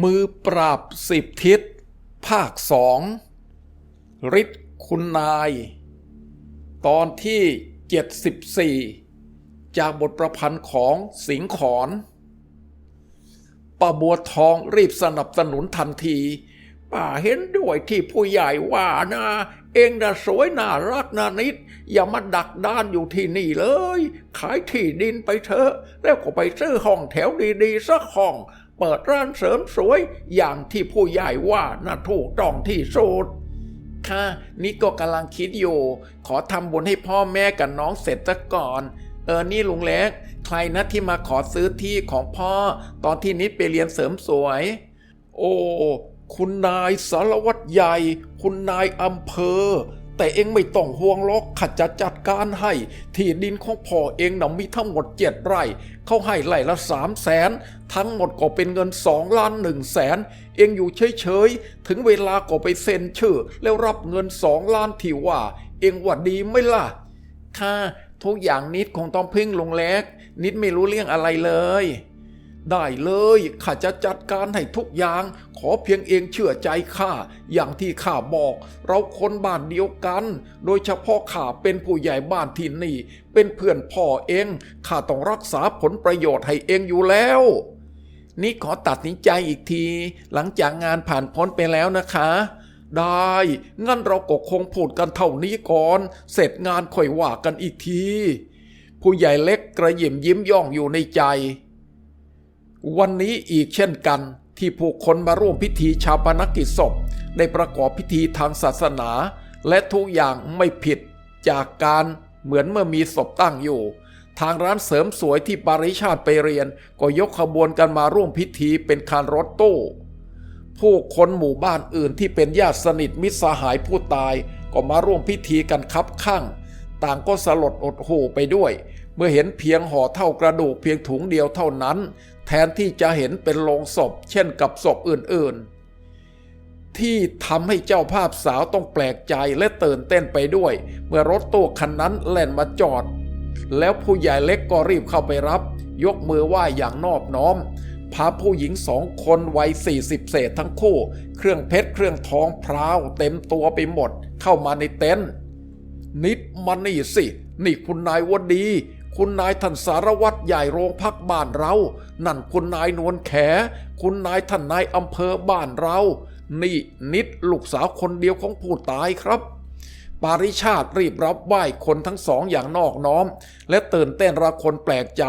มือปราบสิบทิศ ภาคสองฤทธิ์คุณนาย ตอนที่ 74 จากบทประพันธ์ของสิงขอนป้าบัวทองรีบสนับสนุนทันทีป้าเห็นด้วยที่ผู้ใหญ่ว่านะ เองน่ะสวยน่ารักนานิด อย่ามาดักด้านอยู่ที่นี่เลย ขายที่ดินไปเถอะ แล้วก็ไปซื้อห้องแถวดีๆสักห้อง เปิดร้านเสริมสวยอย่างที่ผู้ใหญ่ว่าน่ะถูกต้องที่สุดค่ะนี่ก็กำลังคิดอยู่ ขอทำบุญให้พ่อแม่กับน้องเสร็จซะก่อน เออนี่ลุงเล็ก ใครนะที่มาขอซื้อที่ของพ่อ ตอนที่นิดไปเรียนเสริมสวย โอ้คุณนายสารวัตรใหญ่ คุณนายอำเภอ แต่เองไม่ต้องห่วงหรอกขัดจะจัดการให้ ที่ดินของพ่อเองน่ะมีทั้งหมดเจ็ดไร่ เขาให้ไล่ละสามแสนทั้งหมดก็เป็นเงินสองล้านหนึ่งแสนเองอยู่เฉยๆ ถึงเวลาก็ไปเซ็นชื่อ แล้วรับเงินสองล้านที่ว่า เองว่าดีไหมล่ะ ค่ะ ทุกอย่างนิดคงต้องพึ่งลงแลกนิดไม่รู้เรื่องอะไรเลย ได้เลยข้าจะจัดการให้ทุกอย่าง ขอเพียงเองเชื่อใจข้าอย่างที่ข้าบอก เราคนบ้านเดียวกัน โดยเฉพาะข้าเป็นผู้ใหญ่บ้านที่นี่ เป็นเพื่อนพ่อเองข้าต้องรักษาผลประโยชน์ให้เองอยู่แล้ว นี่ขอตัดสินใจอีกที หลังจากงานผ่านพ้นไปแล้วนะคะ ได้ งั้นเราก็คงพูดกันเท่านี้ก่อน เสร็จงานค่อยว่ากันอีกที ผู้ใหญ่เล็กกระยิมยิ้มย่องอยู่ในใจ วันนี้อีกเช่นกันที่ผู้คนมาร่วมพิธีชาปนกิจศพได้ประกอบพิธีทางศาสนา และทุกอย่างไม่ผิดจากการเหมือนเมื่อมีศพตั้งอยู่ ทางร้านเสริมสวยที่ปาริชาติไปเรียน ก็ยกขบวนกันมาร่วมพิธีเป็นคารรถตู้ ผู้คนหมู่บ้านอื่นที่เป็นญาติสนิทมิตรสหายผู้ตาย ก็มาร่วมพิธีกันคับข้างต่างก็สลดอดหูไปด้วย เมื่อเห็นเพียงห่อเท่ากระดูกเพียงถุงเดียวเท่านั้น ทนที่จะเห็นเป็นโลงศพ เช่นกับศพอื่นๆ ที่ทำให้เจ้าภาพสาวต้องแปลกใจและตื่นเต้นไปด้วย เมื่อรถตู้คันนั้นแล่นมาจอด แล้วผู้ใหญ่เล็กก็รีบเข้าไปรับ ยกมือไหว้อย่างนอบน้อมพาผู้หญิงสองคนวัยสี่สิบเศษทั้งคู่ เครื่องเพชรเครื่องทองพราว เต็มตัวไปหมด เข้ามาในเต็นท์นิดมานี่สิ นี่คุณนายวดี คุณนายท่านสารวัตรใหญ่โรงพักบ้านเรา นั่นคุณนายนวลแข คุณนายท่านนายอำเภอบ้านเรา นี่นิดลูกสาวคนเดียวของผู้ตายครับ ปาริชาติรีบรับไหว้คนทั้งสองอย่างนอกน้อม และตื่นเต้นระคนแปลกใจ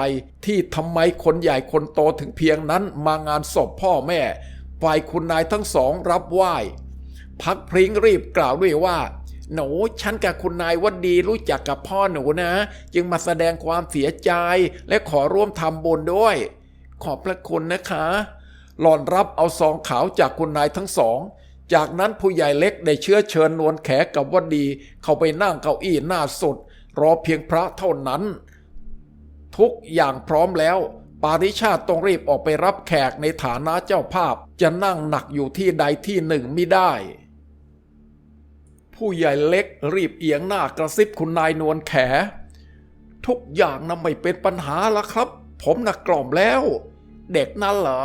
ที่ทำไมคนใหญ่คนโตถึงเพียงนั้นมางานศพพ่อแม่ฝ่ายคุณนายทั้งสองรับไหว้พักพริ้งรีบกล่าวด้วยว่า หนูฉันกับคุณนายว่าดีรู้จักกับพ่อหนูนะ จึงมาแสดงความเสียใจและขอร่วมทำบุญด้วย ขอบพระคุณนะคะ หล่อนรับเอาซองขาวจากคุณนายทั้งสอง จากนั้นผู้ใหญ่เล็กได้เชื้อเชิญนวลแขกับวดี เข้าไปนั่งเก้าอี้หน้าสุด รอเพียงพระเท่านั้น ทุกอย่างพร้อมแล้ว ปาริชาติต้องรีบออกไปรับแขกในฐานะเจ้าภาพจะนั่งหนักอยู่ที่ใดที่หนึ่งไม่ได้ ผู้ใหญ่เล็กรีบเอียงหน้ากระซิบคุณนายนวลแข ทุกอย่างนะไม่เป็นปัญหาละครับ ผมนะกล่อมแล้ว เด็กนั่นเหรอ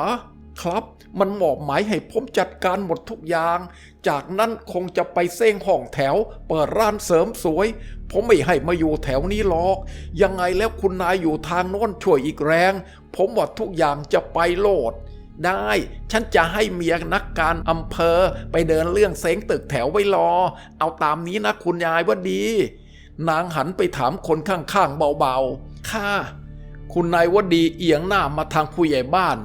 ครับ มันหมอบหมายให้ผมจัดการหมดทุกอย่าง จากนั้นคงจะไปเซ้งห้องแถว เปิดร้านเสริมสวย ผมไม่ให้มาอยู่แถวนี้หรอก ยังไงแล้วคุณนายอยู่ทางโน้นช่วยอีกแรง ผมว่าทุกอย่างจะไปโลด ได้ ฉันจะให้เมียนักการอำเภอไปเดินเรื่องเซ้งตึกแถวไว้รอ เอาตามนี้นะคุณยายว่าดี นางหันไปถามคนข้างๆเบาๆ ค่ะ คุณนายวดีเอียงหน้ามาทางผู้ใหญ่บ้าน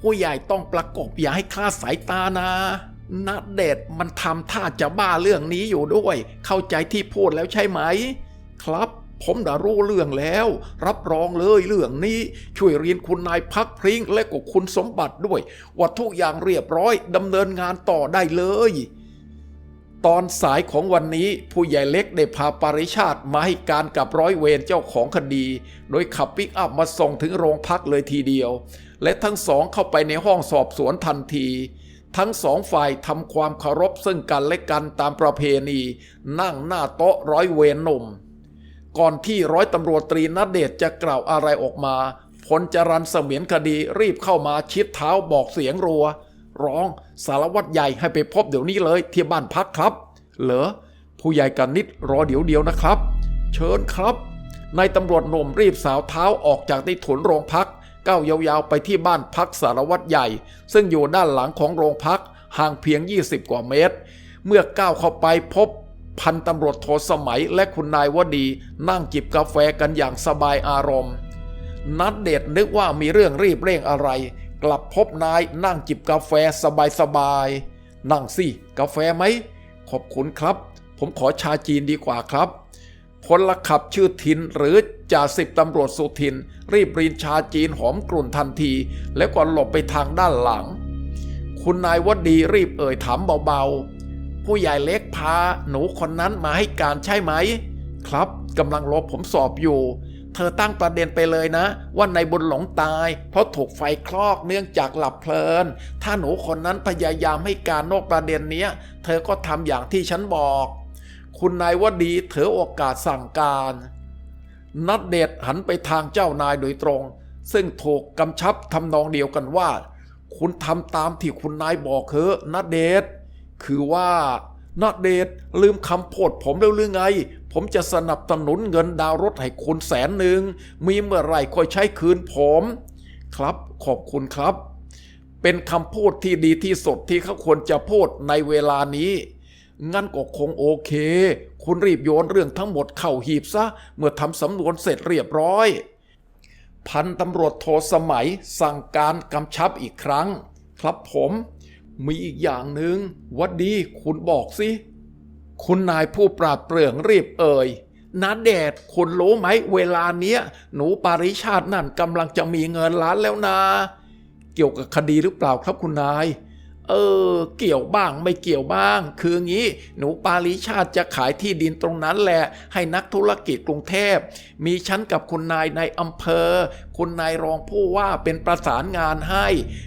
ผู้ใหญ่ต้องประกบอย่าให้คลาดสายตานะนัดเดชน์มันทำท่าจะบ้าเรื่องนี้อยู่ด้วย เข้าใจที่พูดแล้วใช่ไหม ครับ ผมได้รู้เรื่องแล้ว รับรองเลยเรื่องนี้ ช่วยเรียนคุณนายพักพริ้งและก็คุณสมบัติด้วย ว่าทุกอย่างเรียบร้อยดำเนินงานต่อได้เลย ตอนสายของวันนี้ผู้ใหญ่เล็กได้พาปริชาติมาให้การกับร้อยเวรเจ้าของคดี โดยขับปิกอัพมาส่งถึงโรงพักเลยทีเดียว และทั้งสองเข้าไปในห้องสอบสวนทันทีทั้งสองฝ่ายทำความเคารพซึ่งกันและกันตามประเพณี นั่งหน้าโต๊ะร้อยเวรหนุ่ม ก่อนที่ร้อยตำรวจตรีนเดชจะกล่าวอะไรออกมาพลจรันเสมียนคดีรีบเข้ามาชิดเท้าบอกเสียงรัว ร้องสารวัตรใหญ่ให้ไปพบเดี๋ยวนี้เลยที่บ้านพักครับ เหรอผู้ใหญ่กันนิดรอเดี๋ยวเดียวนะครับ เชิญครับนายตำรวจหนุ่มรีบสาวเท้าออกจากใต้ถุนโรงพักก้าวยาวๆไปที่บ้านพักสารวัตรใหญ่ ซึ่งอยู่ด้านหลังของโรงพักห่างเพียง 20 กว่าเมตร เมื่อก้าวเข้าไปพบ พันตำรวจโทสมัยและคุณนายวดี นั่งจิบกาแฟกันอย่างสบายอารมณ์ นัดเดชนึกว่ามีเรื่องรีบเร่งอะไร กลับพบนายนั่งจิบกาแฟสบายๆนั่งสิ กาแฟไหม ขอบคุณครับ ผมขอชาจีนดีกว่าครับพลขับชื่อทินหรือจ่าสิบตำรวจสุทิน รีบรีนชาจีนหอมกลุ่นทันที แล้วก็หลบไปทางด้านหลัง คุณนายวดีรีบเอ่ยถามเบาๆ ผู้ใหญ่เล็กพาหนูคนนั้นมาให้การใช่ไหม ครับกำลังรอผมสอบอยู่ เธอตั้งประเด็นไปเลยนะ ว่านายบุญหลงตาย เพราะถูกไฟคลอกเนื่องจากหลับเพลิน ถ้าหนูคนนั้นพยายามให้การนอกประเด็นเนี้ย เธอก็ทำอย่างที่ฉันบอก คุณนายวดีถือโอกาสสั่งการ นัดเดชหันไปทางเจ้านายโดยตรง ซึ่งถูกกำชับทำนองเดียวกันว่า คุณทำตามที่คุณนายบอกเถอะนัดเดช คือว่านัดเดชลืมคำพูดผมแล้วหรือไง ผมจะสนับสนุนเงินดาวรถให้คุณแสนหนึ่ง มีเมื่อไหร่ค่อยใช้คืนผม ครับขอบคุณครับ เป็นคำพูดที่ดีที่สุดที่เขาควรจะพูดในเวลานี้ งั้นก็คงโอเค คุณรีบโยนเรื่องทั้งหมดเข้าหีบซะ เมื่อทำสำนวนเสร็จเรียบร้อย พันตำรวจโทสมัยสั่งการกำชับอีกครั้ง ครับผม มีอีกอย่างหนึ่งวัดดีคุณบอกสิ คุณนายผู้ปราดเปรื่องรีบเอ่ยนาแดดคุณรู้ไหมเวลาเนี้ย หนูปาริชาตินั่นกำลังจะมีเงินล้านแล้วนะ เกี่ยวกับคดีหรือเปล่าครับคุณนาย เออ เกี่ยวบ้างไม่เกี่ยวบ้าง คืองี้ หนูปาริชาติจะขายที่ดินตรงนั้นแหละ ให้นักธุรกิจกรุงเทพ มีฉันกับคุณนายในอำเภอ คุณนายรองผู้ว่าเป็นประสานงานให้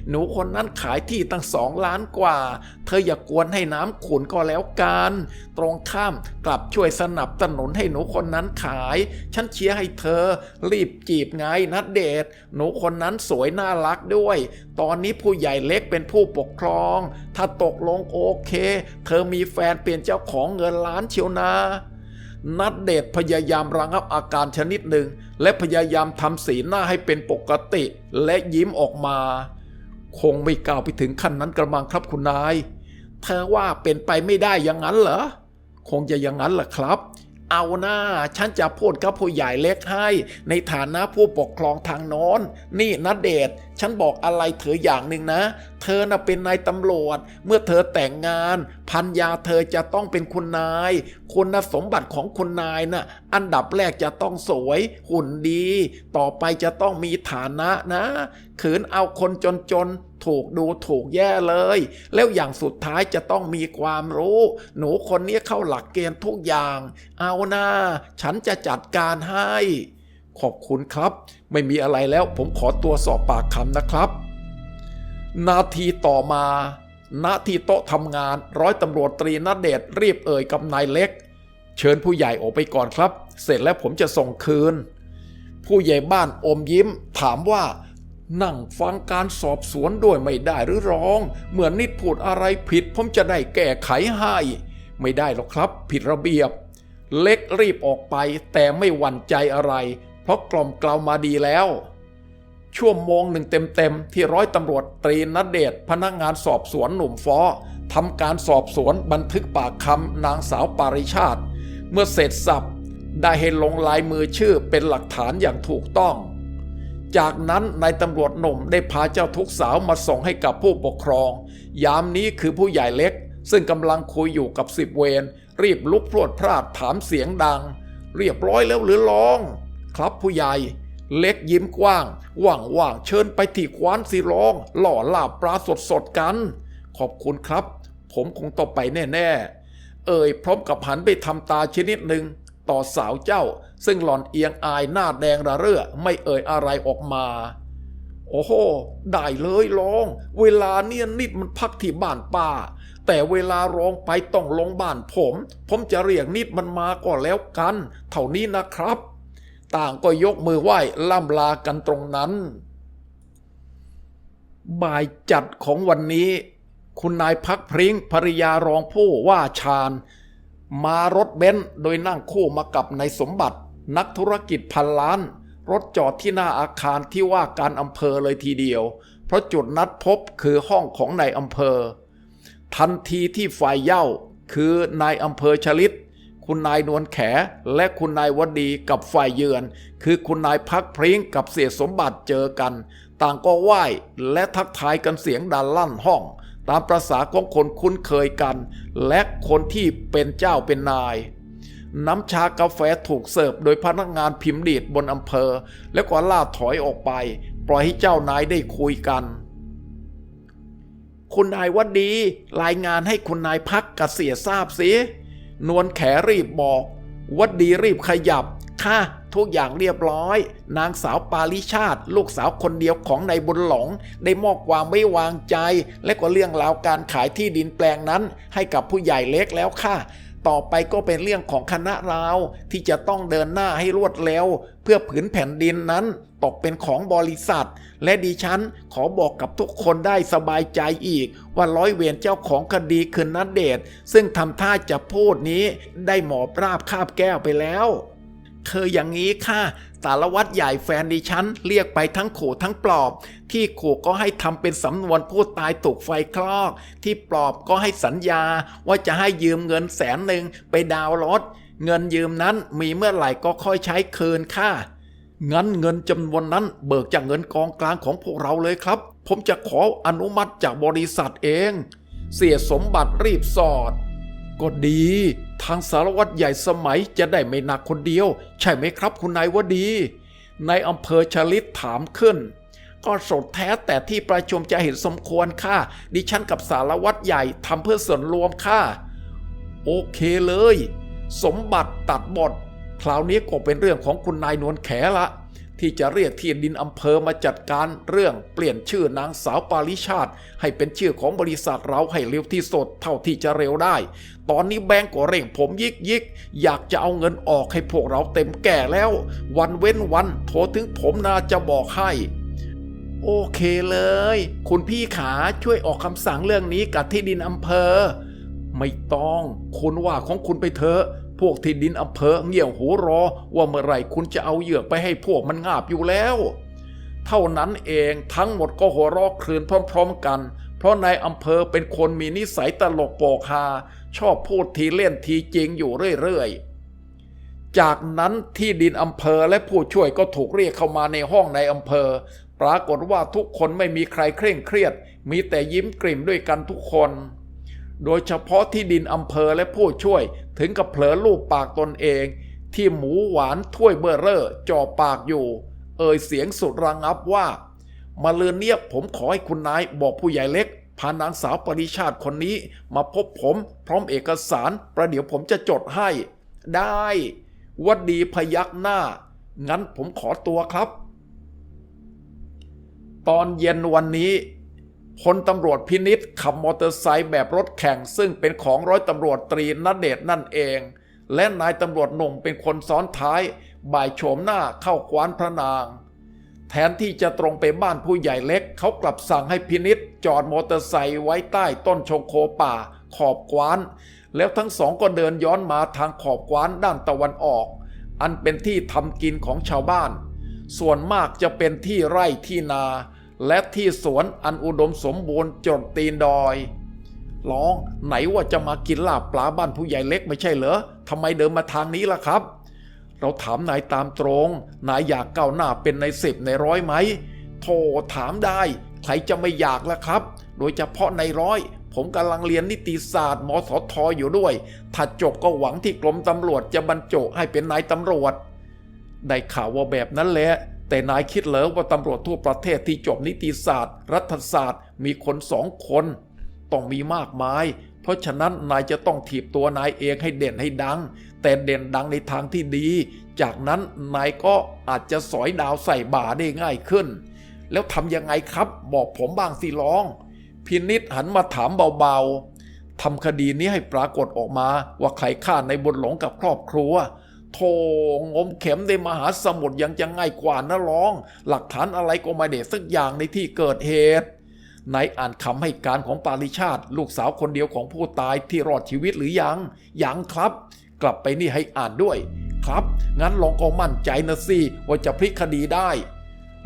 หนูคนนั้นขายที่ตั้งสองล้านกว่า เธออย่ากกวนให้น้ำขุนก็แล้วกัน ตรงข้ามกลับช่วยสนับสนุนให้หนูคนนั้นขาย ฉันเชียร์ให้เธอ รีบจีบไงนัดเดท หนูคนนั้นสวยน่ารักด้วย ตอนนี้ผู้ใหญ่เล็กเป็นผู้ปกครอง ถ้าตกลงโอเค เธอมีแฟนเป็นเจ้าของเงินล้านเชียวนานัดเดทพยายามระงับอาการชนิดหนึ่ง และพยายามทำสีหน้าให้เป็นปกติ และยิ้มออกมา คงไม่กล่าวไปถึงขั้นนั้นกระมังครับคุณนาย เธอว่าเป็นไปไม่ได้อย่างนั้นเหรอ คงจะอย่างนั้นแหละครับ เอาหน้าฉันจะพูดกับผู้ใหญ่เล็กให้ ในฐานะผู้ปกครองทางโน้น นี่นัดเดช ฉันบอกอะไรเธออย่างหนึ่งนะ เธอน่ะเป็นนายตำรวจ เมื่อเธอแต่งงาน พันยาเธอจะต้องเป็นคุณนาย คุณสมบัติของคุณนายน่ะอันดับแรกจะต้องสวย หุ่นดี ต่อไปจะต้องมีฐานะนะขืนเอาคนจนๆถูกดูถูกแย่เลย แล้วอย่างสุดท้ายจะต้องมีความรู้ หนูคนนี้เข้าหลักเกณฑ์ทุกอย่าง เอาหน้า ฉันจะจัดการให้ ขอบคุณครับ ไม่มีอะไรแล้วผมขอตัวสอบปากคำนะครับ นาทีต่อมา ณที่โต๊ะทำงานร้อยตำรวจตรีนเดชรีบเอ่ยกับนายเล็ก เชิญผู้ใหญ่ออกไปก่อนครับ เสร็จแล้วผมจะส่งคืน ผู้ใหญ่บ้านอมยิ้ม ถามว่า นั่งฟังการสอบสวนด้วยไม่ได้หรือร้อง เหมือนนิดพูดอะไรผิด ผมจะได้แก้ไขให้ ไม่ได้หรอกครับ ผิดระเบียบ เล็กรีบออกไปแต่ไม่หวั่นใจอะไร เพราะกล่อมกล่าวมาดีแล้ว ชั่วโมงหนึ่งเต็มๆที่ร้อยตำรวจตรีนเดชพนักงานสอบสวนหนุ่มฟอทำการสอบสวนบันทึกปากคำนางสาวปาริชาติ เมื่อเสร็จสับได้ให้ลงลายมือชื่อเป็นหลักฐานอย่างถูกต้อง จากนั้นนายตำรวจหนุ่มได้พาเจ้าทุกสาวมาส่งให้กับผู้ปกครอง ยามนี้คือผู้ใหญ่เล็ก ซึ่งกำลังคุยอยู่กับสิบเวรรีบลุกพรวดพลาดถามเสียงดัง เรียบร้อยแล้วหรือลอง ครับผู้ใหญ่ เล็กยิ้มกว้างว่างว่างเชิญไปที่ควานสิร้อง หล่อลาบปลาสดสดกัน ขอบคุณครับ ผมคงต้องไปแน่ๆ เอ่ยพร้อมกับหันไปทำตาชนิดหนึ่งต่อสาวเจ้า ซึ่งหล่อนเอียงอายหน้าแดงระเรื่อ ไม่เอ่ยอะไรออกมา โอ้โห ได้เลยลอง เวลาเนี่ยนิดมันพักที่บ้านป้า แต่เวลาร้องไปต้องลงบ้านผม ผมจะเรียกนิดมันมาก็แล้วกัน เท่านี้นะครับ ต่างก็ยกมือไหว้ล่ำลากันตรงนั้น บ่ายจัดของวันนี้ คุณนายพักพริ้งภริยารองผู้ว่าชาญ มารถเบนซ์โดยนั่งคู่มากับนายสมบัติ นักธุรกิจพันล้าน รถจอดที่หน้าอาคารที่ว่าการอำเภอเลยทีเดียว เพราะจุดนัดพบคือห้องของนายอำเภอ ทันทีที่ฝ่ายเย้าคือนายอำเภอชลิต คุณนายนวลแข และคุณนายวดีกับฝ่ายเยือน คือคุณนายพักพริ้งกับเสียสมบัติเจอกัน ต่างก็ไหว้และทักทายกันเสียงดังลั่นห้อง ตามประษาของคนคุ้นเคยกัน และคนที่เป็นเจ้าเป็นนายน้ำชากาแฟถูกเสิร์ฟโดยพนักงานพิมพ์ดีดบนอำเภอ แล้วก็ล่าถอยออกไป ปล่อยให้เจ้านายได้คุยกัน คุณนายวัดดี รายงานให้คุณนายพักกับเสียทราบสิ นวลแขรีบบอกวัดดีรีบขยับ ค่ะ ทุกอย่างเรียบร้อย นางสาวปาลิชาติ ลูกสาวคนเดียวของนายบุญหลง ได้มอบความไม่วางใจ และก็เรื่องราวการขายที่ดินแปลงนั้น ให้กับผู้ใหญ่เล็กแล้วค่ะ ต่อไปก็เป็นเรื่องของคณะเราที่จะต้องเดินหน้าให้รวดเร็ว เพื่อผืนแผ่นดินนั้นตกเป็นของบริษัท และดิฉันขอบอกกับทุกคนได้สบายใจอีก ว่าร้อยเวรเจ้าของคดีคืนนัดเดชซึ่งทำท่าจะพูดนี้ได้หมอบราบคาบแก้วไปแล้ว คืออย่างนี้ค่ะสารวัตรใหญ่แฟนดิฉันเรียกไปทั้งขู่ทั้งปลอบ ที่ขู่ก็ให้ทำเป็นสำนวนผู้ตายถูกไฟคลอก ที่ปลอบก็ให้สัญญาว่าจะให้ยืมเงินแสนหนึ่งไปดาวรถ เงินยืมนั้นมีเมื่อไหร่ก็ค่อยใช้คืนค่ะงั้นเงินจำนวนนั้นเบิกจากเงินกองกลางของพวกเราเลยครับ ผมจะขออนุมัติจากบริษัทเอง เสียสมบัติรีบสอด ก็ดี ทางสารวัตรใหญ่สมัยจะได้ไม่หนักคนเดียว ใช่ไหมครับคุณนายวดีในอำเภอชลิตถามขึ้น ก็สดแท้แต่ที่ประชุมจะเห็นสมควรค่ะ ดิฉันกับสารวัตรใหญ่ทำเพื่อส่วนรวมค่ะ โอเคเลย สมบัติตัดบทคราวนี้ก็เป็นเรื่องของคุณนายนวลแขละ ที่จะเรียกที่ดินอำเภอมาจัดการเรื่องเปลี่ยนชื่อนางสาวปาริชาติ ให้เป็นชื่อของบริษัทเราให้เร็วที่สุดเท่าที่จะเร็วได้ ตอนนี้แบงก์ก็เร่งผมยิกยิกอยากจะเอาเงินออกให้พวกเราเต็มแก่แล้ว วันเว้นวันโทรถึงผมนาจะบอกให้โอเคเลย คุณพี่ขาช่วยออกคำสั่งเรื่องนี้กับที่ดินอำเภอ ไม่ต้อง คุณว่าของคุณไปเถอะ พวกที่ดินอำเภอเงี่ยวหูรอว่าเมื่อไหร่คุณจะเอาเหยือกไปให้พวกมันงาบอยู่แล้ว เท่านั้นเองทั้งหมดก็หัวเรอกคลืนพร้อม ๆ กัน เพราะนายอำเภอเป็นคนมีนิสัยตลกโปกฮาชอบพูดทีเล่นทีจริงอยู่เรื่อยๆ จากนั้นที่ดินอำเภอและผู้ช่วยก็ถูกเรียกเข้ามาในห้องในอำเภอ ปรากฏว่าทุกคนไม่มีใครเคร่งเครียด มีแต่ยิ้มกริ่มด้วยกันทุกคนโดยเฉพาะที่ดินอำเภอและผู้ช่วย ถึงกับเผลอลูบปากตนเอง ที่หมูหวานถ้วยเบอร์เร่อจ่อปากอยู่ เอ่ยเสียงสุดระงับว่า มาเลือนเนียบผมขอให้คุณนายบอกผู้ใหญ่เล็กพานางสาวปริชาติคนนี้มาพบผมพร้อมเอกสารประเดี๋ยวผมจะจดให้ ได้วัดดีพยักหน้า งั้นผมขอตัวครับ ตอนเย็นวันนี้ พลตำรวจพินิษขับมอเตอร์ไซค์แบบรถแข่ง ซึ่งเป็นของร้อยตำรวจตรีนเดชน์นั่นเอง และนายตำรวจหนุ่มเป็นคนซ้อนท้าย บ่ายโฉมหน้าเข้ากวานพระนาง แทนที่จะตรงไปบ้านผู้ใหญ่เล็ก เขากลับสั่งให้พินิษจอดมอเตอร์ไซค์ไว้ใต้ต้นชงโคป่า ขอบกวาน แล้วทั้งสองก็เดินย้อนมาทางขอบกวานด้านตะวันออก อันเป็นที่ทำกินของชาวบ้าน ส่วนมากจะเป็นที่ไร่ที่นา และที่สวนอันอุดมสมบูรณ์จดตีนดอย ร้องไหนว่าจะมากินลาบปลาบ้านผู้ใหญ่เล็กไม่ใช่เหรอทำไมเดินมาทางนี้ล่ะครับ เราถามนายตามตรง นายอยากก้าวหน้าเป็นในสิบในร้อยไหมโธ่ถามได้ ใครจะไม่อยากล่ะครับ โดยเฉพาะในร้อย ผมกำลังเรียนนิติศาสตร์มสทอยู่ด้วยถ้าจบก็หวังที่กรมตำรวจจะบรรจุให้เป็นนายตำรวจ ได้ข่าวว่าแบบนั้นแหละ แต่นายคิดเหรอว่าตำรวจทั่วประเทศที่จบนิติศาสตร์ รัฐศาสตร์ มีคนสองคน ต้องมีมากมาย เพราะฉะนั้นนายจะต้องถีบตัวนายเองให้เด่นให้ดัง แต่เด่นดังในทางที่ดี จากนั้นนายก็อาจจะสอยดาวใส่บ่าได้ง่ายขึ้น แล้วทำยังไงครับ บอกผมบ้างสิลอง พินิษหันมาถามเบาๆทำคดีนี้ให้ปรากฏออกมาว่าใครฆ่าในบนหลงกับครอบครัว โถงมเข็มในมหาสมุทรยังจะง่ายกว่านะร้อง หลักฐานอะไรก็ไม่เด็ดสักอย่างในที่เกิดเหตุนายอ่านคำให้การของปาริชาติ ลูกสาวคนเดียวของผู้ตายที่รอดชีวิตหรือยัง ยังครับ กลับไปนี่ให้อ่านด้วย ครับ งั้นลองก็มั่นใจนะสิว่าจะพลิกคดีได้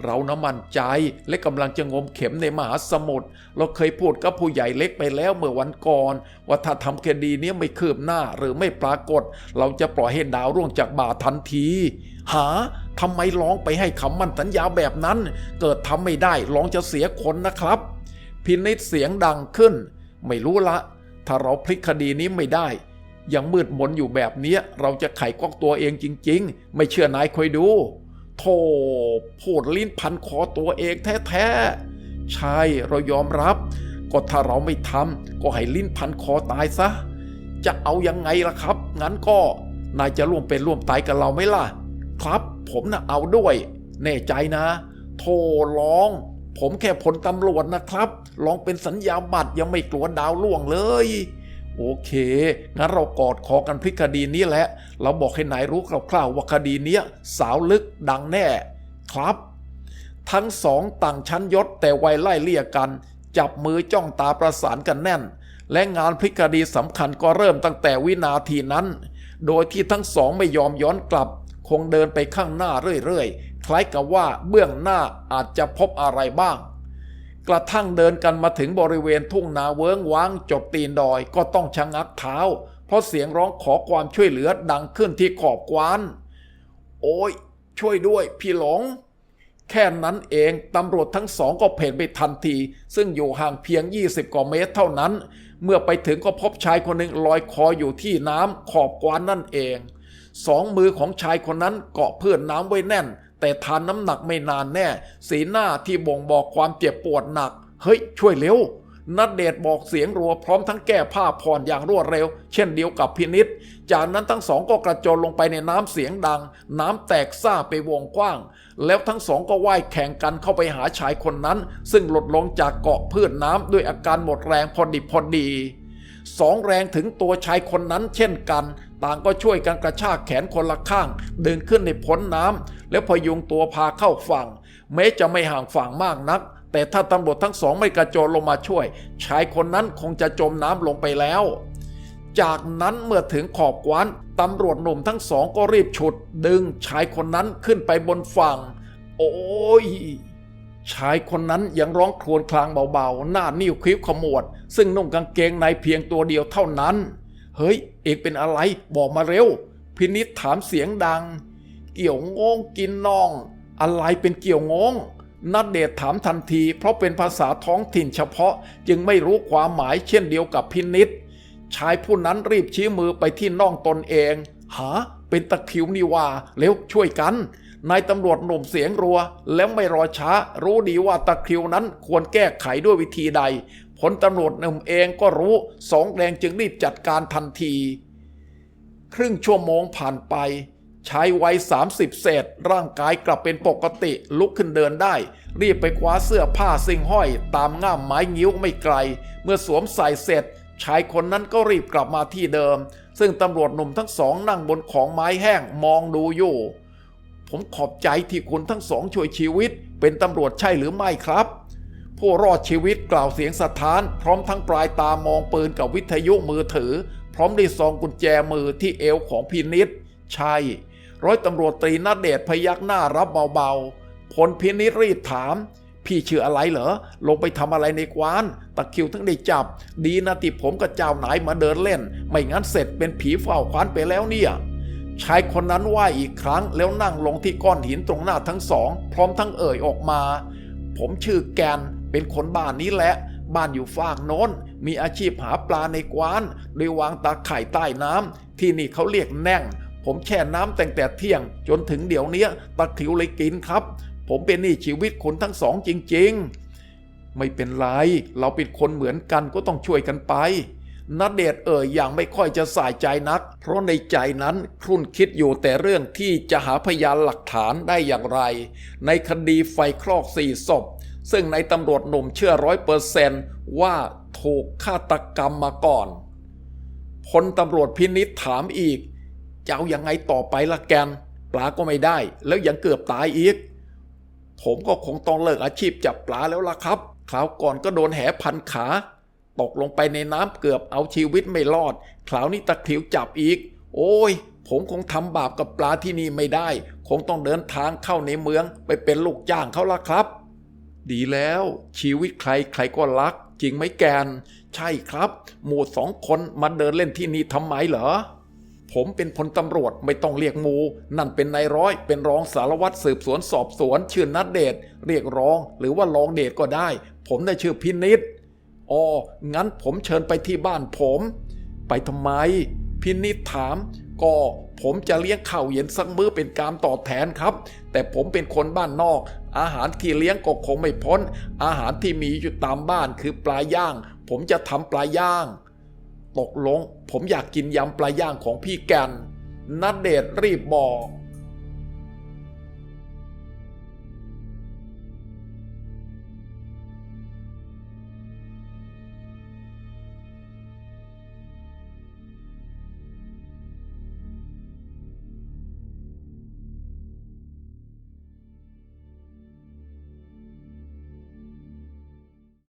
เรานะมั่นใจและกำลังจะงมเข็มในมหาสมุทร เราเคยพูดกับผู้ใหญ่เล็กไปแล้วเมื่อวันก่อน ว่าถ้าทำคดีนี้ไม่คืบหน้าหรือไม่ปรากฏ เราจะปล่อยให้ดาวร่วงจากบ่าทันที หาทำไมร้องไปให้คำมั่นสัญญาแบบนั้น เกิดทำไม่ได้ร้องจะเสียคนนะครับ พินิษเสียงดังขึ้น ไม่รู้ละ ถ้าเราพลิกคดีนี้ไม่ได้ ยังมืดมนอยู่แบบนี้เราจะไขกอกตัวเองจริง ๆ ไม่เชื่อนายคอยดู โธ่พูดลิ้นพันคอตัวเองแท้ๆ ใช่เรายอมรับ ก็ถ้าเราไม่ทำก็ให้ลิ้นพันคอตายซะ จะเอายังไงล่ะครับ งั้นก็นายจะร่วมเป็นร่วมตายกับเราไหมล่ะ ครับ ผมนะเอาด้วย แน่ใจนะ โทรลอง ผมแค่ผลตำรวจนะครับ ลองเป็นสัญญาบัตรยังไม่กลัวดาวล่วงเลย โอเค งั้นเรากอดคอกันพลิกคดีนี้แหละ เราบอกให้นายรู้คร่าวๆว่าคดีเนี้ยสาวลึกดังแน่ ครับ ทั้งสองต่างชั้นยศแต่วัยไล่เลี่ยกัน จับมือจ้องตาประสานกันแน่น และงานพลิกคดีสำคัญก็เริ่มตั้งแต่วินาทีนั้น โดยที่ทั้งสองไม่ยอมย้อนกลับ คงเดินไปข้างหน้าเรื่อยๆ คล้ายกับว่าเบื้องหน้าอาจจะพบอะไรบ้าง กระทั่งเดินกันมาถึงบริเวณทุ่งนาเวิ้งว้างจดตีนดอยก็ต้องชะงักเท้า เพราะเสียงร้องขอความช่วยเหลือดังขึ้นที่ขอบกวาน โอ้ย ช่วยด้วย พี่หลง แค่นั้นเองตำรวจทั้งสองก็เพ่นไปทันที ซึ่งอยู่ห่างเพียง 20 กว่าเมตรเท่านั้น เมื่อไปถึงก็พบชายคนหนึ่งลอยคออยู่ที่น้ำขอบกวานนั่นเองสองมือของชายคนนั้นเกาะเพื่อนน้ำไว้แน่น แต่ทานน้ำหนักไม่นานแน่ สีหน้าที่บ่งบอกความเจ็บปวดหนัก เฮ้ย ช่วยเร็วนัดเดชบอกเสียงรัวพร้อมทั้งแก้ผ้าผ่อนอย่างรวดเร็ว เช่นเดียวกับพินิษจากนั้นทั้งสองก็กระโจนลงไปในน้ำเสียงดัง น้ำแตกซ่าไปวงกว้าง แล้วทั้งสองก็ว่ายแข่งกันเข้าไปหาชายคนนั้น ซึ่งหลุดลงจากเกาะพืชน้ำด้วยอาการหมดแรงพอดิบพอดี สองแรงถึงตัวชายคนนั้นเช่นกัน ต่างก็ช่วยกันกระชากแขนคนละข้าง ดึงขึ้นในพ้นน้ำแล้วพยุงตัวพาเข้าฝั่ง แม้จะไม่ห่างฝั่งมากนัก แต่ถ้าตำรวจทั้งสองไม่กระโจนลงมาช่วย ชายคนนั้นคงจะจมน้ำลงไปแล้วจากนั้นเมื่อถึงขอบกวานตำรวจหนุ่มทั้งสองก็รีบฉุด ดึงชายคนนั้นขึ้นไปบนฝั่ง โอ้ย ชายคนนั้นยังร้องครวญครางเบาๆ หน้านิ้วคิ้วขมวด ซึ่งนุ่งกางเกงในเพียงตัวเดียวเท่านั้น เฮ้ย เอกเป็นอะไร บอกมาเร็ว พินิษถามเสียงดัง เกี่ยวงงกินน่อง อะไรเป็นเกี่ยวงงนัดเดชถามทันที เพราะเป็นภาษาท้องถิ่นเฉพาะจึงไม่รู้ความหมายเช่นเดียวกับพินิษชายผู้นั้นรีบชี้มือไปที่น่องตนเอง หา เป็นตะคิวนี่ว่าเร็วช่วยกัน นายตำรวจหนุ่มเสียงรัว แล้วไม่รอช้า รู้ดีว่าตะคริวนั้นควรแก้ไขด้วยวิธีใดผลตำรวจหนุ่มเองก็รู้สองแดงจึงรีบจัดการทันที ครึ่งชั่วโมงผ่านไปชายวัย30 เศษ ร่างกายกลับเป็นปกติลุกขึ้นเดินได้ รีบไปคว้าเสื้อผ้าสิ่งห้อย ตามง่ามไม้งิ้วไม่ไกล เมื่อสวมใส่เสร็จชายคนนั้นก็รีบกลับมาที่เดิม ซึ่งตำรวจหนุ่มทั้งสองนั่งบนของไม้แห้งมองดูอยู่ ผมขอบใจที่คุณทั้งสองช่วยชีวิต เป็นตำรวจใช่หรือไม่ครับ ผู้รอดชีวิตกล่าวเสียงสะท้าน พร้อมทั้งปลายตามองปืนกับวิทยุมือถือ พร้อมด้วยซองกุญแจมือที่เอวของพินิษใช่ ร้อยตำรวจตรีนาเดชพยักหน้ารับเบาๆพลพินิษรีบถามพี่ชื่ออะไรเหรอ ลงไปทำอะไรในกวาน ตะคิวทั้งได้จับ ดีนะที่ผมกับเจ้าไหนายมาเดินเล่น ไม่งั้นเสร็จเป็นผีเฝ้าควานไปแล้วเนี่ย ชายคนนั้นว่าอีกครั้งแล้วนั่งลงที่ก้อนหินตรงหน้าทั้งสอง พร้อมทั้งเอ่ยออกมา ผมชื่อแกนเป็นคนบ้านนี้แหละ บ้านอยู่ฟากโน้น มีอาชีพหาปลาในกวานโดยวางตาไข่ใต้น้ำที่นี่เขาเรียกแน่ง ผมแช่น้ำแตั้งแต่เที่ยง จนถึงเดี๋ยวนี้ตะคิวเลยกินครับ ผมเป็นนี้ชีวิตคุณทั้งสองจริง ๆ ไม่เป็นไร เราเป็นคนเหมือนกันก็ต้องช่วยกันไป นัดเดชเอ่ยอย่างไม่ค่อยจะสายใจนัก เพราะในใจนั้นครุ่นคิดอยู่แต่เรื่องที่จะหาพยานหลักฐานได้อย่างไร ในคดีไฟคลอกสี่ศพ ซึ่งในตำรวจหนุ่มเชื่อร้อยเปอร์เซนต์ว่าถูกฆาตกรรมมาก่อนพลตำรวจพินิษถามอีกจะเอายังไงต่อไปละแกนปลาก็ไม่ได้ แล้วยังเกือบตายอีก ผมก็คงต้องเลิกอาชีพจับปลาแล้วล่ะครับคราวก่อนก็โดนแหพันขา ตกลงไปในน้ำเกือบเอาชีวิตไม่รอดคราวนี้ตะคริวจับอีก โอ้ย ผมคงทำบาปกับปลาที่นี่ไม่ได้ คงต้องเดินทางเข้าในเมืองไปเป็นลูกจ้างเขาละครับ ดีแล้ว ชีวิตใครใครก็รัก จริงไหมแกน ใช่ครับ หมู่สองคนมาเดินเล่นที่นี่ทำไมเหรอผมเป็นพลตำรวจไม่ต้องเรียกหมู นั่นเป็นนายร้อย เป็นรองสารวัตรสืบสวนสอบสวน ชื่อนัดเดชเรียกรองหรือว่ารองเดชก็ได้ ผมได้ชื่อพินิษ อ๋องั้นผมเชิญไปที่บ้านผม ไปทำไม พินิษถาม ก็ผมจะเลี้ยงข้าวเย็นสักมื้อเป็นการตอบแทนครับ แต่ผมเป็นคนบ้านนอก อาหารที่เลี้ยงก็คงไม่พ้น อาหารที่มีอยู่ตามบ้านคือปลาย่าง ผมจะทำปลาย่าง ตกลง ผมอยากกินยำปลาย่างของพี่แกนนัดเดชรีบบอก